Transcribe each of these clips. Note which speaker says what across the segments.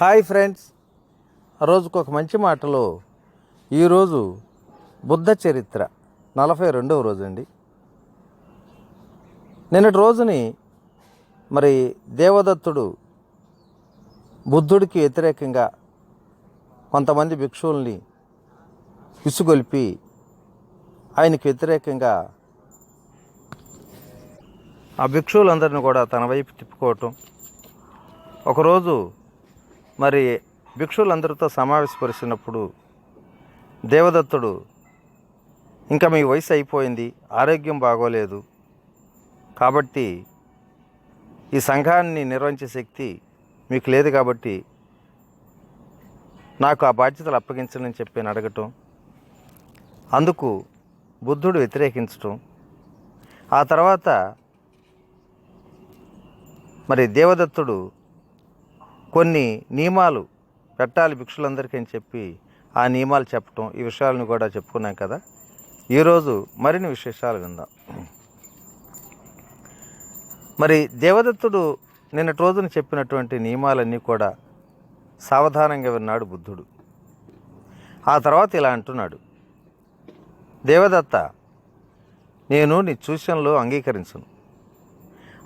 Speaker 1: Hi friends. రోజుకు ఒక మంచి మాటలో ఈరోజు బుద్ధ చరిత్ర నలభై రెండవ రోజు అండి. నిన్నటి రోజుని మరి దేవదత్తుడు బుద్ధుడికి వ్యతిరేకంగా కొంతమంది భిక్షువుల్ని విసుగొలిపి ఆయనకి వ్యతిరేకంగా ఆ భిక్షువులందరిని కూడా తన వైపు తిప్పుకోవటం. ఒకరోజు మరి భిక్షులందరితో సమావేశపరిచినప్పుడు దేవదత్తుడు ఇంకా మీ వయసు అయిపోయింది ఆరోగ్యం బాగోలేదు. కాబట్టి ఈ సంఘాన్ని నిర్వహించే శక్తి మీకు లేదు కాబట్టి నాకు ఆ బాధ్యతలు అప్పగించని చెప్పి అడగటం. అందుకు బుద్ధుడు వ్యతిరేకించటం. ఆ తర్వాత మరి దేవదత్తుడు కొన్ని నియమాలు పెట్టాలి భిక్షులందరికీ అని చెప్పి ఆ నియమాలు చెప్పటం ఈ విషయాలను కూడా చెప్పుకున్నాం కదా. ఈరోజు మరిన్ని విశేషాలు విందాం. మరి దేవదత్తుడు నిన్నటి రోజున చెప్పినటువంటి నియమాలన్నీ కూడా సావధానంగా విన్నాడు బుద్ధుడు. ఆ తర్వాత ఇలా అంటున్నాడు. దేవదత్త నేను నీ సూచనలు అంగీకరించను.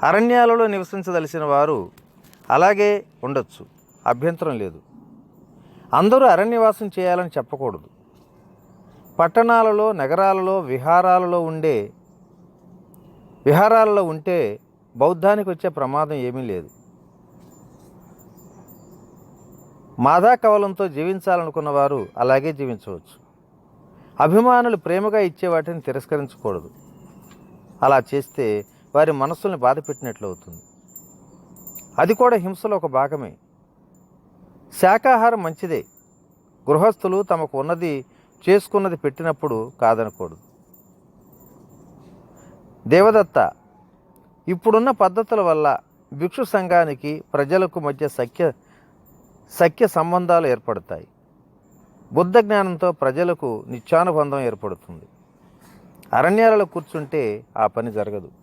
Speaker 1: అరణ్యాలలో నివసించదలిసిన వారు అలాగే ఉండొచ్చు. అభ్యంతరం లేదు. అందరూ అరణ్యవాసం చేయాలని చెప్పకూడదు. పట్టణాలలో నగరాలలో విహారాలలో ఉండే విహారాలలో ఉంటే బౌద్ధానికి వచ్చే ప్రమాదం ఏమీ లేదు. మాదా కవలంతో జీవించాలనుకున్న వారు అలాగే జీవించవచ్చు. అభిమానులు ప్రేమగా ఇచ్చే వాటిని తిరస్కరించకూడదు. అలా చేస్తే వారి మనస్సుల్ని బాధ పెట్టినట్లు అవుతుంది అది కూడా హింసలో ఒక భాగమే. శాకాహారం మంచిదే. గృహస్థులు తమకు ఉన్నది చేసుకున్నది పెట్టినప్పుడు కాదనకూడదు. దేవదత్త ఇప్పుడున్న పద్ధతుల వల్ల భిక్షు సంఘానికి ప్రజలకు మధ్య సఖ్య సఖ్య సంబంధాలు ఏర్పడతాయి. బుద్ధ జ్ఞానంతో ప్రజలకు నిత్యానుబంధం ఏర్పడుతుంది. అరణ్యాలలో కూర్చుంటే ఆ పని జరగదు.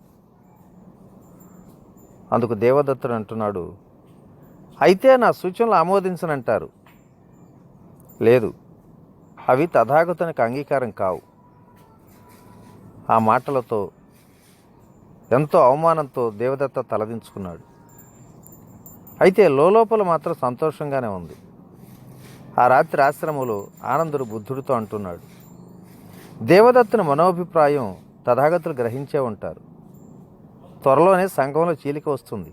Speaker 1: అందుకు దేవదత్తుడు అంటున్నాడు అయితే నా సూచనలు ఆమోదించనంటారు. లేదు అవి తథాగతునికి అంగీకారం కావు. ఆ మాటలతో ఎంతో అవమానంతో దేవదత్త తలదించుకున్నాడు. అయితే లోపల మాత్రం సంతోషంగానే ఉంది. ఆ రాత్రి ఆశ్రమంలో ఆనందుడు బుద్ధుడితో అంటున్నాడు దేవదత్తుని మనోభిప్రాయం తథాగతులు గ్రహించే ఉంటారు. త్వరలోనే సంఘంలో చీలిక వస్తుంది.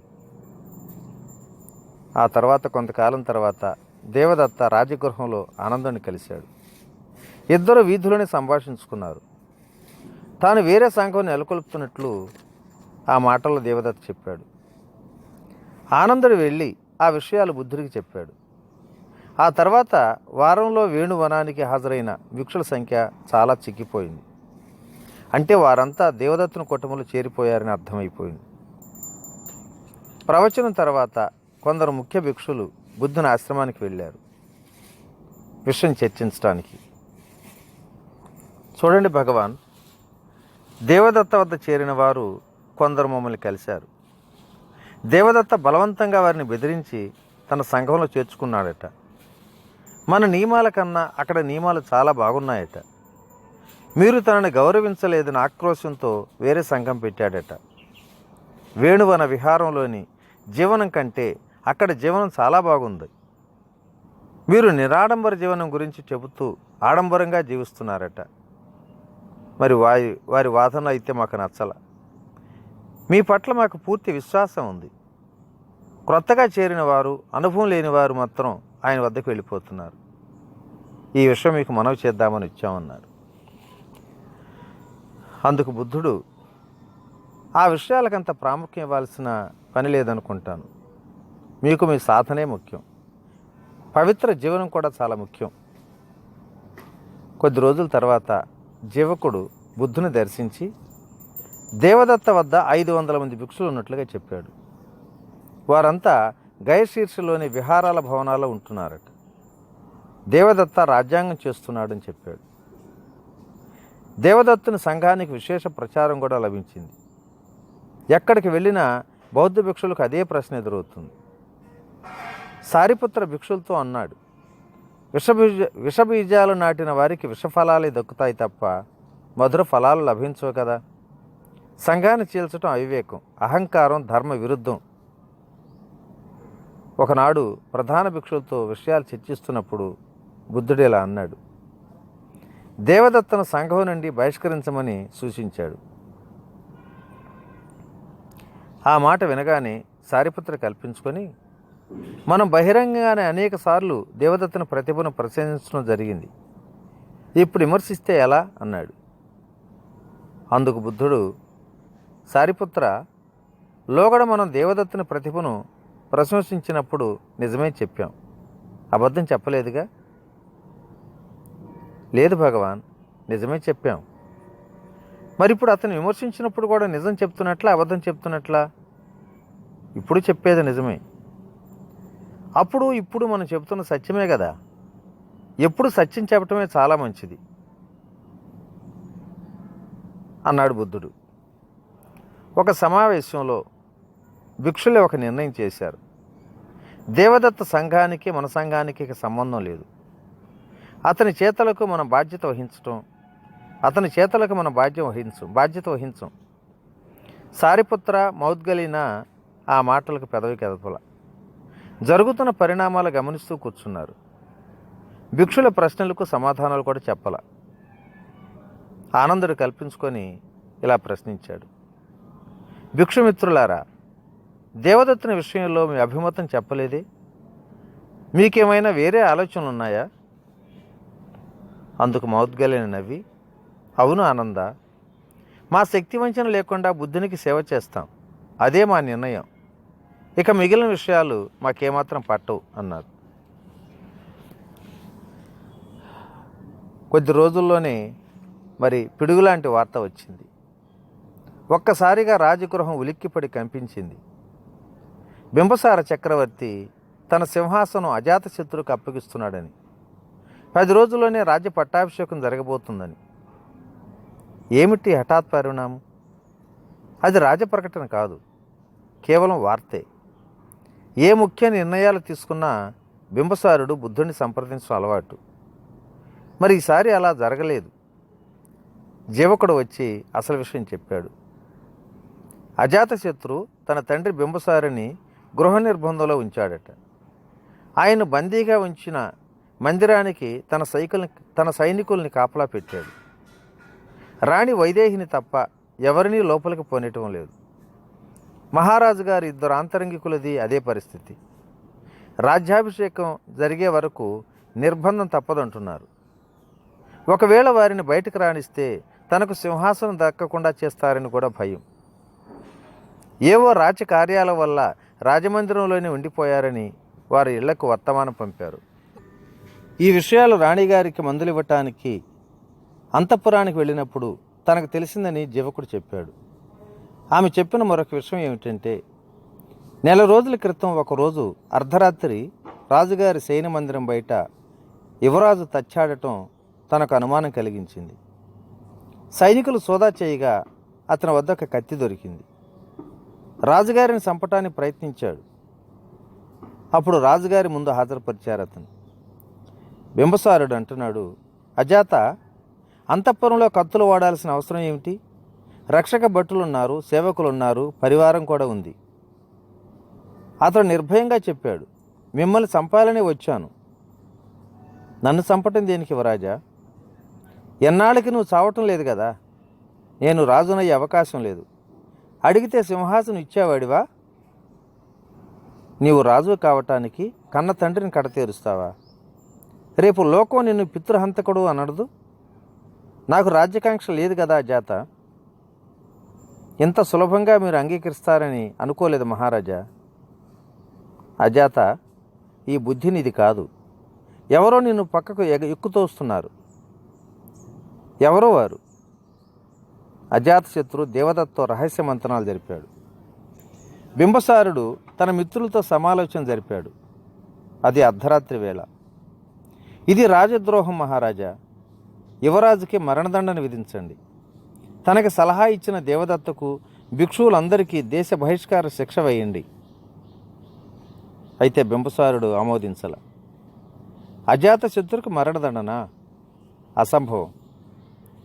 Speaker 1: ఆ తర్వాత కొంతకాలం తర్వాత దేవదత్త రాజగృహంలో ఆనందుని కలిశాడు. ఇద్దరు వీధులని సంభాషించుకున్నారు. తాను వేరే సంఘం నెలకొల్పుతున్నట్లు ఆ మాటల్లో దేవదత్త చెప్పాడు. ఆనందుడు వెళ్ళి ఆ విషయాలు బుద్ధుడికి చెప్పాడు. ఆ తర్వాత వారంలో వేణువనానికి హాజరైన భిక్షుల సంఖ్య చాలా చిక్కిపోయింది. అంటే వారంతా దేవదత్తున కుటుంబంలో చేరిపోయారని అర్థమైపోయింది. ప్రవచనం తర్వాత కొందరు ముఖ్య భిక్షులు బుద్ధుని ఆశ్రమానికి వెళ్ళారు. విషయం చర్చించడానికి చూడండి భగవాన్ దేవదత్త వద్ద చేరిన వారు కొందరు మమ్మల్ని కలిశారు. దేవదత్త బలవంతంగా వారిని బెదిరించి తన సంఘంలో చేర్చుకున్నాడట. మన నియమాల కన్నా అక్కడ నియమాలు చాలా బాగున్నాయట. మీరు తనని గౌరవించలేదని ఆక్రోశంతో వేరే సంఘం పెట్టాడట. వేణువన విహారంలోని జీవనం కంటే అక్కడ జీవనం చాలా బాగుంది. మీరు నిరాడంబర జీవనం గురించి చెబుతూ ఆడంబరంగా జీవిస్తున్నారట. మరి వారి వారి వాదన అయితే మాకు నచ్చల. మీ పట్ల మాకు పూర్తి విశ్వాసం ఉంది. క్రొత్తగా చేరిన వారు అనుభవం లేని వారు మాత్రం ఆయన వద్దకు వెళ్ళిపోతున్నారు. ఈ విషయం మీకు మనవి చేద్దామని ఇచ్చామన్నారు అందుకు బుద్ధుడు ఆ విషయాలకంత ప్రాముఖ్యం ఇవ్వాల్సిన పని లేదనుకుంటాను. మీకు మీ సాధనే ముఖ్యం. పవిత్ర జీవనం కూడా చాలా ముఖ్యం. కొద్ది రోజుల తర్వాత జీవకుడు బుద్ధుని దర్శించి దేవదత్త వద్ద ఐదు వందల మంది భిక్షులు ఉన్నట్లుగా చెప్పాడు. వారంతా గయశీర్షలోని విహారాల భవనాల్లో ఉంటున్నారట. దేవదత్త రాజ్యాంగం చేస్తున్నాడని చెప్పాడు. దేవదత్తుని సంఘానికి విశేష ప్రచారం కూడా లభించింది. ఎక్కడికి వెళ్ళినా బౌద్ధ భిక్షులకు అదే ప్రశ్న ఎదురవుతుంది. సారిపుత్ర భిక్షులతో అన్నాడు విషబీజ విషబీజాలు నాటిన వారికి విషఫలాలే దక్కుతాయి తప్ప మధుర ఫలాలు లభించవు కదా. సంఘాన్ని చీల్చడం అవివేకం అహంకారం ధర్మ విరుద్ధం. ఒకనాడు ప్రధాన భిక్షులతో విషయాలు చర్చిస్తున్నప్పుడు బుద్ధుడు ఇలా అన్నాడు దేవదత్తను సంఘం నుండి బహిష్కరించమని సూచించాడు. ఆ మాట వినగానే సారిపుత్ర కల్పించుకొని మనం బహిరంగంగానే అనేక సార్లు దేవదత్తన ప్రతిభను ప్రశంసించడం జరిగింది. ఇప్పుడు విమర్శిస్తే ఎలా? అన్నాడు. అందుకు బుద్ధుడు సారిపుత్ర లోగడ మనం దేవదత్తుని ప్రతిభను ప్రశంసించినప్పుడు నిజమే చెప్పాం. అబద్ధం చెప్పలేదుగా? లేదు భగవాన్ నిజమే చెప్పాం. మరి ఇప్పుడు అతను విమర్శించినప్పుడు కూడా నిజం చెప్తున్నట్లా అబద్ధం చెప్తున్నట్లా? ఇప్పుడు చెప్పేది నిజమే. అప్పుడు ఇప్పుడు మనం చెప్తున్న సత్యమే కదా. ఎప్పుడు సత్యం చెప్పటమే చాలా మంచిది. అన్నాడు బుద్ధుడు. ఒక సమావేశంలో భిక్షులే ఒక నిర్ణయం చేశారు. దేవదత్త సంఘానికి మన సంఘానికి సంబంధం లేదు. అతని చేతలకు మనం బాధ్యత వహించటం. అతని చేతలకు మనం బాధ్యం వహించం బాధ్యత వహించం. సారిపుత్ర మౌద్గలిన ఆ మాటలకు పెదవి కదపల జరుగుతున్న పరిణామాలు గమనిస్తూ కూర్చున్నారు. భిక్షుల ప్రశ్నలకు సమాధానాలు కూడా చెప్పల. ఆనందుడు కల్పించుకొని ఇలా ప్రశ్నించాడు. భిక్షుమిత్రులారా దేవదత్తుని విషయంలో మీ అభిమతం చెప్పలేదే? మీకేమైనా వేరే ఆలోచనలు ఉన్నాయా అందుకు మౌద్గల్యని నవ్వి అవును ఆనంద మా శక్తి వంచన లేకుండా బుద్ధునికి సేవ చేస్తాం. అదే మా నిర్ణయం. ఇక మిగిలిన విషయాలు మాకేమాత్రం పట్టవు అన్నారు. కొద్ది రోజుల్లోనే మరి పిడుగులాంటి వార్త వచ్చింది. ఒక్కసారిగా రాజగృహం ఉలిక్కిపడి కంపించింది. బింబసార చక్రవర్తి తన సింహాసనం అజాతశత్రువుకు అప్పగిస్తున్నాడని. పది రోజుల్లోనే రాజ్య పట్టాభిషేకం జరగబోతుందని. ఏమిటి హఠాత్ పరిణామం? అది రాజప్రకటన కాదు కేవలం వార్తే. ఏ ముఖ్య నిర్ణయాలు తీసుకున్నా బింబసారుడు బుద్ధుడిని సంప్రదించడం అలవాటు. మరి ఈసారి అలా జరగలేదు. జీవకుడు వచ్చి అసలు విషయం చెప్పాడు. అజాతశత్రు తన తండ్రి బింబసారిని గృహ నిర్బంధంలో ఉంచాడట. ఆయన బందీగా ఉంచిన మందిరానికి తన సైకిల్ని తన సైనికుల్ని కాపలా పెట్టాడు. రాణి వైదేహిని తప్ప ఎవరినీ లోపలికి పోనీయటం లేదు. మహారాజు గారి ఇద్దరు ఆంతరంగికులది అదే పరిస్థితి. రాజ్యాభిషేకం జరిగే వరకు నిర్బంధం తప్పదంటున్నారు. ఒకవేళ వారిని బయటకు రాణిస్తే తనకు సింహాసనం దక్కకుండా చేస్తారని కూడా భయం. ఏవో రాజకార్యాల వల్ల రాజమందిరంలోనే ఉండిపోయారని వారి ఇళ్ళకు వర్తమానం పంపారు. ఈ విషయాలు రాణిగారికి మందులు ఇవ్వటానికి అంతఃపురానికి వెళ్ళినప్పుడు తనకు తెలిసిందని జీవకుడు చెప్పాడు. ఆమె చెప్పిన మరొక విషయం ఏమిటంటే నెల రోజుల క్రితం ఒకరోజు అర్ధరాత్రి రాజుగారి శయన మందిరం బయట యువరాజు తచ్చాడటం తనకు అనుమానం కలిగించింది. సైనికులు సోదా చేయగా అతని వద్ద ఒక కత్తి దొరికింది. రాజుగారిని చంపటానికి ప్రయత్నించాడు. అప్పుడు రాజుగారి ముందు హాజరుపరిచారు అతను. బింబసారుడు అంటున్నాడు అజాత అంతఃపురంలో కత్తులు వాడాల్సిన అవసరం ఏమిటి? రక్షక భటులు ఉన్నారు పరివారం కూడా ఉంది. అతడు నిర్భయంగా చెప్పాడు మిమ్మల్ని చంపాలని వచ్చాను. నన్ను చంపటం దేనికి యువరాజా ఎన్నాళ్ళకి నువ్వు చావటం లేదు కదా? నేను రాజునయ్యే అవకాశం లేదు. అడిగితే సింహాసనం ఇచ్చేవాడివా? నీవు రాజు కావటానికి కన్న తండ్రిని కడతేరుస్తావా? రేపు లోకం నిన్ను పితృహంతకుడు అనడదు? నాకు రాజ్యాకాంక్ష లేదు కదా జాత. ఇంత సులభంగా మీరు అంగీకరిస్తారని అనుకోలేదు మహారాజా. అజాత ఈ బుద్ధి నీది కాదు. ఎవరో నిన్ను పక్కకు ఎగ ఎక్కుతోస్తున్నారు ఎవరో వారు? అజాతశత్రు దేవదత్తో రహస్య మంతనాలు జరిపాడు. బింబసారుడు తన మిత్రులతో సమాలోచన జరిపాడు. అది అర్ధరాత్రి వేళ. ఇది రాజద్రోహం మహారాజా. యువరాజుకి మరణదండన విధించండి. తనకి సలహా ఇచ్చిన దేవదత్తకు భిక్షువులందరికీ దేశ బహిష్కార శిక్ష వేయండి. అయితే బింబసారుడు ఆమోదించల. అజాత శత్రుకు మరణదండన? అసంభవం.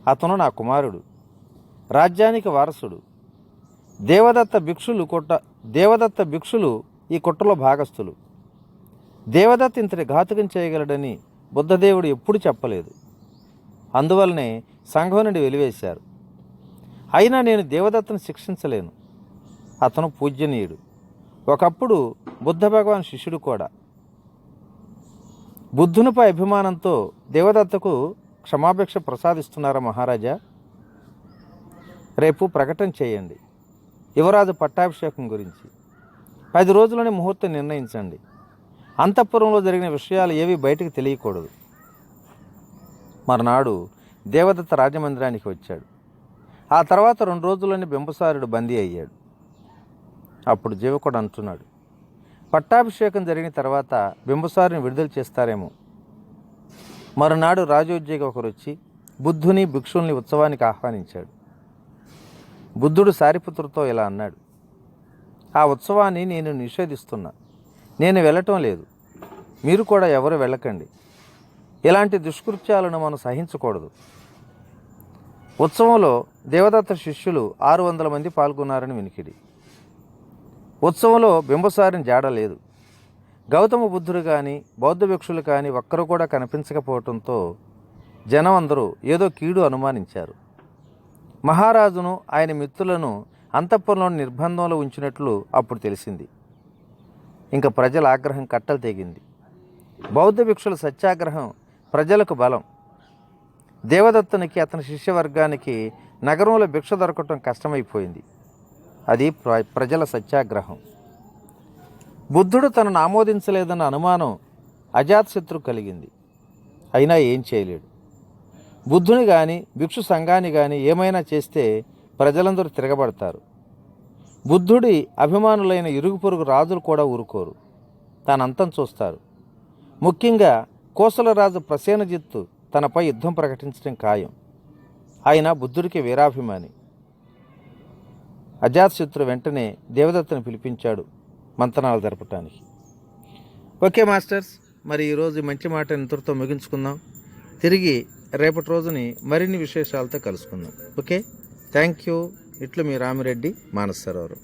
Speaker 1: అతను నా కుమారుడు. రాజ్యానికి వారసుడు. దేవదత్త భిక్షులు కొట్ట దేవదత్త భిక్షులు ఈ కుట్రలో భాగస్థులు. దేవదత్త ఇంతటి ఘాతుకం చేయగలడని బుద్ధదేవుడు ఎప్పుడు చెప్పలేదు. అందువల్లనే సంఘం నుండి వెలివేశారు. అయినా నేను దేవదత్తను శిక్షించలేను. అతను పూజ్యనీయుడు. ఒకప్పుడు బుద్ధ భగవాన్ శిష్యుడు కూడా. బుద్ధునిపై అభిమానంతో దేవదత్తకు క్షమాభిక్ష ప్రసాదిస్తున్నారా మహారాజా? రేపు ప్రకటన చేయండి. యువరాజు పట్టాభిషేకం గురించి. పది రోజులని ముహూర్తం నిర్ణయించండి. అంతఃపురంలో జరిగిన విషయాలు ఏవి బయటకు తెలియకూడదు. మరునాడు దేవదత్త రాజమందిరానికి వచ్చాడు. ఆ తర్వాత రెండు రోజుల్లోనే బింబసారుడు బందీ అయ్యాడు. అప్పుడు జీవకుడు అంటున్నాడు పట్టాభిషేకం జరిగిన తర్వాత బింబసారుని విడుదల చేస్తారేమో. మరునాడు రాజోద్యోగి ఒకరు వచ్చి బుద్ధుని భిక్షుల్ని ఉత్సవానికి ఆహ్వానించాడు. బుద్ధుడు సారిపుత్రుతో ఇలా అన్నాడు ఆ ఉత్సవాన్ని నేను నిషేధిస్తున్నా. నేను వెళ్ళటం లేదు. మీరు కూడా ఎవరు వెళ్ళకండి. ఇలాంటి దుష్కృత్యాలను మనం సహించకూడదు. ఉత్సవంలో దేవదత్త శిష్యులు ఆరు వందల మంది పాల్గొన్నారని వినికిడి. ఉత్సవంలో బింబసారిని జాడలేదు గౌతమ బుద్ధుడు కానీ బౌద్ధ భిక్షులు కానీ ఒక్కరు కూడా కనిపించకపోవడంతో జనం అందరూ ఏదో కీడు అనుమానించారు. మహారాజును ఆయన మిత్రులను అంతఃపురంలోని నిర్బంధంలో ఉంచినట్లు అప్పుడు తెలిసింది. ఇంకా ప్రజల ఆగ్రహం కట్టలు తెగింది. బౌద్ధ భిక్షుల సత్యాగ్రహం ప్రజలకు బలం. దేవదత్తునికి అతని శిష్యవర్గానికి నగరంలో భిక్ష దొరకటం కష్టమైపోయింది. అది ప్ర- ప్రజల సత్యాగ్రహం. బుద్ధుడు తనను ఆమోదించలేదన్న అనుమానం అజాతశత్రు కలిగింది. అయినా ఏం చేయలేడు. బుద్ధుని కానీ భిక్షు సంఘాన్ని కానీ ఏమైనా చేస్తే ప్రజలందరూ తిరగబడతారు. బుద్ధుడి అభిమానులైన ఇరుగు పొరుగు రాజులు కూడా ఊరుకోరు. తానంతం చూస్తారు. ముఖ్యంగా కోసలరాజు ప్రసేనజిత్తు తనపై యుద్ధం ప్రకటించడం ఖాయం. ఆయన బుద్ధుడికి వీరాభిమాని. అజాతశత్రు వెంటనే దేవదత్తను పిలిపించాడు మంతనాలు జరపటానికి. ఓకే మాస్టర్స్ మరి ఈరోజు మంచి మాట ఇంతటితో ముగించుకుందాం. తిరిగి రేపటి రోజుని మరిన్ని విశేషాలతో కలుసుకుందాం. ఓకే? Thank you. ఇట్లు మీ రామిరెడ్డి మానస సరోవరం.